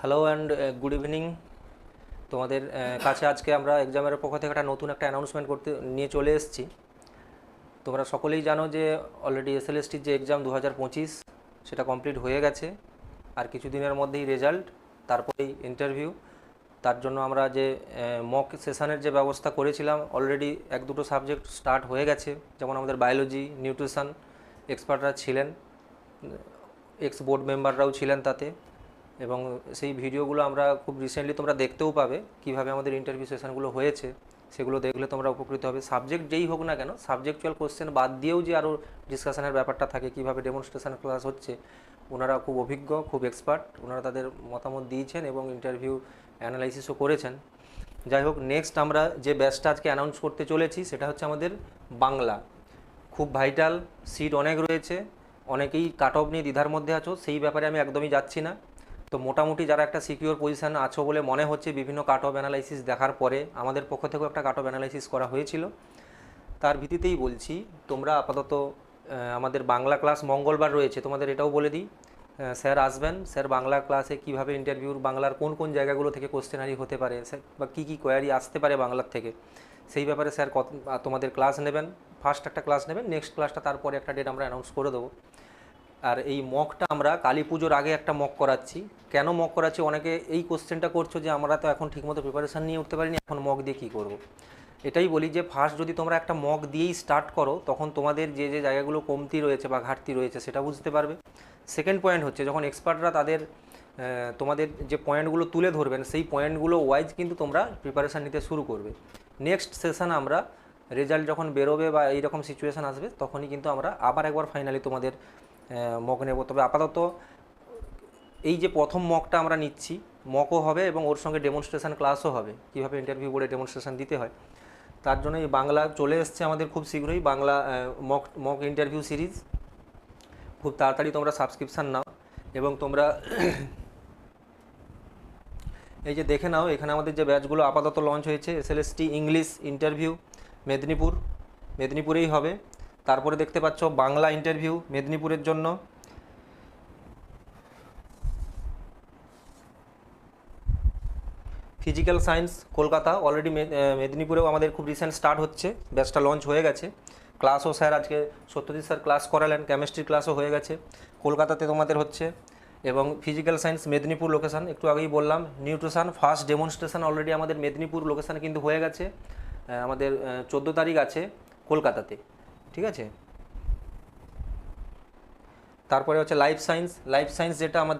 Hello and good evening তোমাদের আহ, কাছে আজকে আমরা এক্সামের পক্ষ থেকে একটা নতুন একটা অ্যানাউন্সমেন্ট করতে নিয়ে চলে এসেছি। তোমরা সকলেই জানো যে অলরেডি এসএলএসটির যে এক্সাম দু হাজার পঁচিশ সেটা কমপ্লিট হয়ে গেছে। আর কিছুদিনের মধ্যেই রেজাল্ট তারপরেই ইন্টারভিউ তার জন্য আমরা যে মক সেশনের যে ব্যবস্থা করেছিলাম অলরেডি এক দুটো সাবজেক্ট স্টার্ট হয়ে গেছে। যেমন আমাদের বায়োলজি নিউট্রিশন এক্সপার্টরা ছিলেন এক্স বোর্ড মেম্বাররাও ছিলেন তাতে। এবং সেই ভিডিওগুলো আমরা খুব রিসেন্টলি তোমরা দেখতেও পাবে কীভাবে আমাদের ইন্টারভিউ সেশনগুলো হয়েছে। সেগুলো দেখলে তোমরা উপকৃত হবে। সাবজেক্ট যেই হোক না কেন সাবজেক্টুয়াল কোশ্চেন বাদ দিয়েও যে আরও ডিসকাশনের ব্যাপারটা থাকে, কীভাবে ডেমনস্ট্রেশন ক্লাস হচ্ছে, ওনারা খুব অভিজ্ঞ, খুব এক্সপার্ট ওনারা তাদের মতামত দিয়েছেন এবং ইন্টারভিউ অ্যানালাইসিসও করেছেন। যাই হোক নেক্সট আমরা যে ব্যাচটা আজকে অ্যানাউন্স করতে চলেছি, সেটা হচ্ছে আমাদের বাংলা। খুব ভাইটাল সিট অনেক রয়েছে, অনেকেই কাট অফ নিয়ে দ্বিধার মধ্যে আছো, সেই ব্যাপারে আমি একদমই যাচ্ছি না। তো মোটামুটি যারা একটা সিকিউর পজিশন আছো বলে মনে হচ্ছে বিভিন্ন কাট অফ অ্যানালাইসিস দেখার পরে আমাদের পক্ষ থেকেও একটা কাট অফ অ্যানালাইসিস করা হয়েছিল। তার ভিত্তিতেই বলছি, তোমরা আপাতত আমাদের বাংলা ক্লাস মঙ্গলবার রয়েছে, তোমাদের এটাও বলে দিই। স্যার আসবেন, স্যার বাংলা ক্লাসে কীভাবে ইন্টারভিউর বাংলার কোন কোন জায়গাগুলো থেকে কোশ্চেনারি হতে পারে বা কী কী কোয়ারি আসতে পারে বাংলার থেকে, সেই ব্যাপারে স্যার কত তোমাদের ক্লাস নেবেন ফার্স্ট একটা ক্লাস নেবেন নেক্সট ক্লাসটা তারপরে একটা ডেট আমরা অ্যানাউন্স করে দেবো। আর এই মকটা আমরা কালী পুজোর আগে একটা মক করাচ্ছি। কেন মক করাচ্ছি? অনেকে এই কোশ্চেনটা করছ যে আমরা তো এখন ঠিকমতো প্রিপারেশান নিয়ে উঠতে পারিনি, এখন মক দিয়ে কী করব? এটাই বলি যে ফার্স্ট যদি তোমরা একটা মক দিয়েই স্টার্ট করো, তখন তোমাদের যে যে জায়গাগুলো কমতি রয়েছে বা ঘাটতি রয়েছে সেটা বুঝতে পারবে। সেকেন্ড পয়েন্ট হচ্ছে যখন এক্সপার্টরা তাদের তোমাদের যে পয়েন্টগুলো তুলে ধরবেন, সেই পয়েন্টগুলো ওয়াইজ কিন্তু তোমরা প্রিপারেশান নিতে শুরু করবে। নেক্সট সেশন আমরা রেজাল্ট যখন বেরোবে বা এইরকম সিচুয়েশান আসবে, তখনই কিন্তু আমরা আবার একবার ফাইনালি তোমাদের মক নেব। তবে আপাতত এই যে প্রথম মকটা আমরা নিচ্ছি মকও হবে এবং ওর সঙ্গে ডেমনস্ট্রেশন ক্লাসও হবে। কীভাবে ইন্টারভিউ বোর্ডে ডেমনস্ট্রেশন দিতে হয়? তার জন্য এই বাংলা চলে এসছে আমাদের খুব শীঘ্রই, Bangla mock mock interview series খুব তাড়াতাড়ি তোমরা সাবস্ক্রিপশান নাও এবং তোমরা এই যে দেখে নাও, এখানে আমাদের যে ব্যাচগুলো আপাতত লঞ্চ হয়েছে এসএলএসটি ইংলিশ ইন্টারভিউ মেদিনীপুর। মেদিনীপুরেই হবে। তারপরে দেখতে পাচ্ছ বাংলা ইন্টারভিউ মেদিনীপুরের জন্য। ফিজিক্যাল সায়েন্স কলকাতা অলরেডি মেদিনীপুরেও আমাদের খুব রিসেন্ট স্টার্ট হচ্ছে। ব্যাচটা লঞ্চ হয়ে গেছে। ক্লাসও স্যার আজকে সত্যজিৎ স্যার ক্লাস করালেন কেমিস্ট্রি ক্লাসও হয়ে গেছে। কলকাতাতে তোমাদের হচ্ছে। এবং ফিজিক্যাল সায়েন্স মেদিনীপুর লোকেশান একটু আগেই বললাম নিউট্রিশন ফার্স্ট ডেমনস্ট্রেশন অলরেডি আমাদের মেদিনীপুর লোকেশানে কিন্তু হয়ে গেছে। আমাদের চোদ্দ তারিখ আছে কলকাতাতে। ঠিক আছে? তারপরে হচ্ছে লাইফ সায়েন্স লাইফ সায়েন্স যেটা আমাদের